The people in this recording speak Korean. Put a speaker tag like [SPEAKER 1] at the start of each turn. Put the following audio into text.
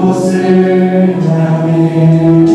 [SPEAKER 1] 곳을 향해